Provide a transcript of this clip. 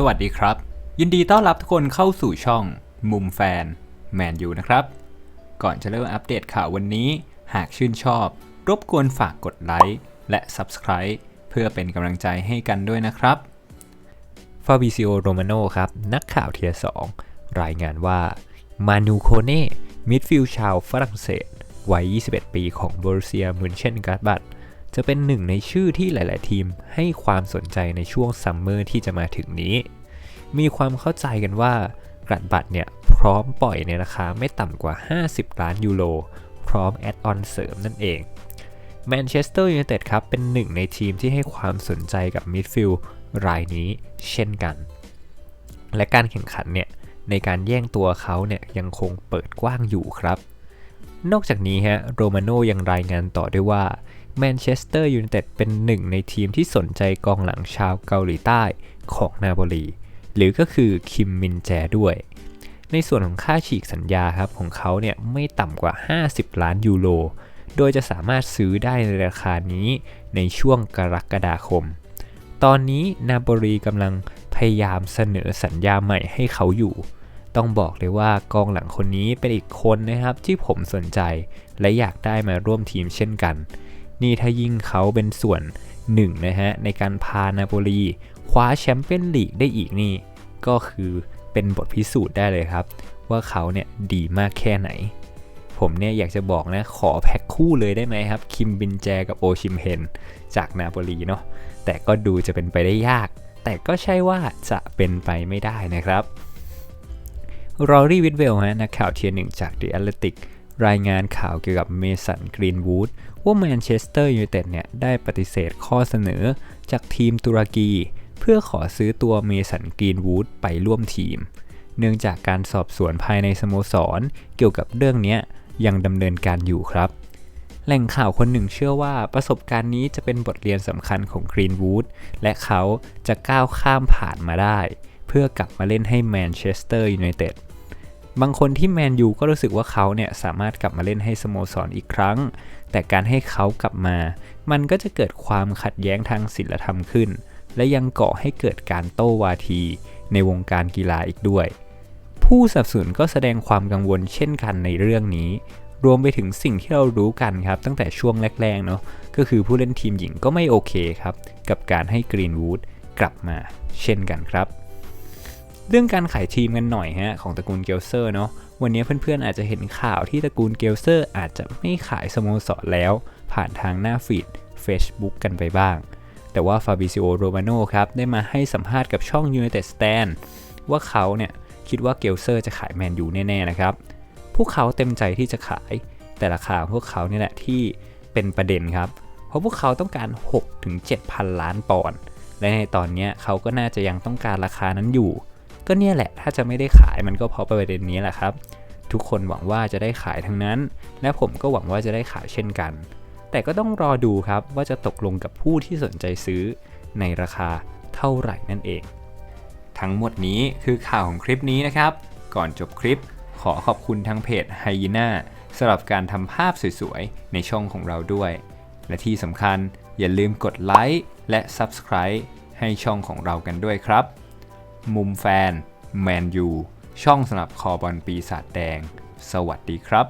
สวัสดีครับ ยินดีต้อนรับทุกคนเข้าสู่ช่อง มุมแฟนแมนยูนะครับ ก่อนจะเริ่มอัปเดตข่าววันนี้ หากชื่นชอบ รบกวนฝากกดไลค์และ Subscribe เพื่อเป็นกำลังใจให้กันด้วยนะครับฟาบิซิโอโรมาโนครับ นักข่าวเทียร์2รายงานว่ามานูโคเน่มิดฟิลชาวฝรั่งเศสวัย 21 ปีของบรูเซียมุนเชนการ์บัต จะเป็นหนึ่งในชื่อที่หลาย ๆ ทีมให้ความสนใจในช่วงซัมเมอร์ที่จะมาถึงนี้ มีความเข้าใจกันว่ากรัดบัตเนี่ยพร้อมปล่อยในราคาไม่ต่ำกว่า 50 ล้านยูโร พร้อมแอดออนเสริมนั่นเองแมนเชสเตอร์ยูไนเต็ดครับ เป็นหนึ่งในทีมที่ให้ความสนใจกับมิดฟิลด์รายนี้เช่นกัน และการแข่งขันเนี่ยในการแย่งตัวเขาเนี่ยยังคงเปิดกว้างอยู่ครับ นอกจากนี้ฮะโรมาโนยังรายงานต่อด้วยว่า แมนเชสเตอร์ยูไนเต็ดเป็นหนึ่งในทีมที่สนใจกองหลังชาวเกาหลีใต้ของนาโปลีหรือก็คือคิมมินแจด้วย ในส่วนของค่าฉีกสัญญาครับของเขาเนี่ยไม่ต่ำกว่า 50 ล้านยูโร โดยจะสามารถซื้อได้ในราคานี้ในช่วงกรกฎาคม ตอนนี้นาโปลีกำลังพยายามเสนอสัญญาใหม่ให้เขาอยู่ ต้องบอกเลยว่ากองหลังคนนี้เป็นอีกคนนะครับที่ผมสนใจ และอยากได้มาร่วมทีมเช่นกัน นี่ถ้ายิ่งเขาเป็นส่วนหนึ่งนะฮะในการพานาโปลีคว้าแชมเปี้ยนลีกได้อีกนี่ ก็คือเป็นบทพิสูจน์ได้เลยครับ ว่าเขาเนี่ยดีมากแค่ไหน ผมเนี่ยอยากจะบอกนะขอแพ็คคู่เลยได้ไหมครับ คิมบินแจกับโอชิมเฮนจากนาโปลีเนาะแต่ก็ดูจะเป็นไปได้ยาก แต่ก็ใช่ว่าจะเป็นไปไม่ได้นะครับรอรี่วิทเวลฮะนักข่าวเทียร์หนึ่งจาก The Athletic รายงานข่าวเกี่ยวกับเมสันกรีนวูดว่าแมนเชสเตอร์ยูไนเต็ดเนี่ยได้ปฏิเสธข้อเสนอจากทีมตุรกี เพื่อขอซื้อตัวเมสันกรีนวูดไปร่วมทีม เนื่องจากการสอบสวนภายในสโมสร เกี่ยวกับเรื่องนี้ยังดำเนินการอยู่ครับแหล่งข่าวคนหนึ่งเชื่อว่าประสบการณ์นี้จะเป็นบทเรียนสำคัญของกรีนวูดและเขาจะก้าวข้ามผ่านมาได้ เพื่อกลับมาเล่นให้แมนเชสเตอร์ยูไนเต็ด บางคนที่แมนยูก็รู้สึกว่าเขาเนี่ยสามารถกลับมาเล่นให้สโมสรออีกครั้ง แต่การให้เขากลับมา มันก็จะเกิดความขัดแย้งทางศีลธรรมขึ้น และยังก่อให้เกิดการโต้วาที ในวงการกีฬาอีกด้วย ผู้สับสนก็แสดงความกังวลเช่นกันในเรื่องนี้ รวมไปถึงสิ่งที่เรารู้กันครับ ตั้งแต่ช่วงแรกๆเนาะก็คือผู้เล่นทีมหญิงก็ไม่โอเคครับ กับการให้กรีนวูดกลับมา เช่นกันครับ เรื่องการขายทีมกันหน่อยฮะของตระกูลเกลเซอร์เนาะวันนี้เพื่อนๆอาจจะเห็นข่าวที่ตระกูลเกลเซอร์อาจจะไม่ขายสโมสรแล้ว ผ่านทางหน้าฟีด Facebook กันไปบ้าง แต่ว่าฟาบิซิโอโรมาโนครับได้มาให้สัมภาษณ์กับช่อง United Stand ว่าเขาเนี่ยคิดว่าเกลเซอร์จะขายแมนยูแน่ๆนะครับ พวกเขาเต็มใจที่จะขาย แต่ราคาพวกเขาเนี่ยแหละที่เป็นประเด็นครับ เพราะพวกเขาต้องการ 6-7พันล้านปอนด์ และในตอนนี้เขาก็น่าจะยังต้องการราคานั้นอยู่ ก็เนี่ยแหละถ้าจะไม่ได้ขายมันก็เพราะประเด็นนี้แหละครับ ทุกคนหวังว่าจะได้ขายทั้งนั้น และผมก็หวังว่าจะได้ขายเช่นกัน แต่ก็ต้องรอดูครับว่าจะตกลงกับผู้ที่สนใจซื้อในราคาเท่าไหร่นั่นเอง ทั้งหมดนี้คือข่าวของคลิปนี้นะครับ ก่อนจบคลิป ขอขอบคุณทางเพจไฮยีน่าสำหรับการทำภาพสวยๆ ในช่องของเราด้วย และที่สำคัญอย่าลืมกดไลค์และ Subscribe ให้ช่องของเรากันด้วยครับ มุมแฟน แมนยู ช่องสำหรับคอบอลปีศาจแดง สวัสดีครับ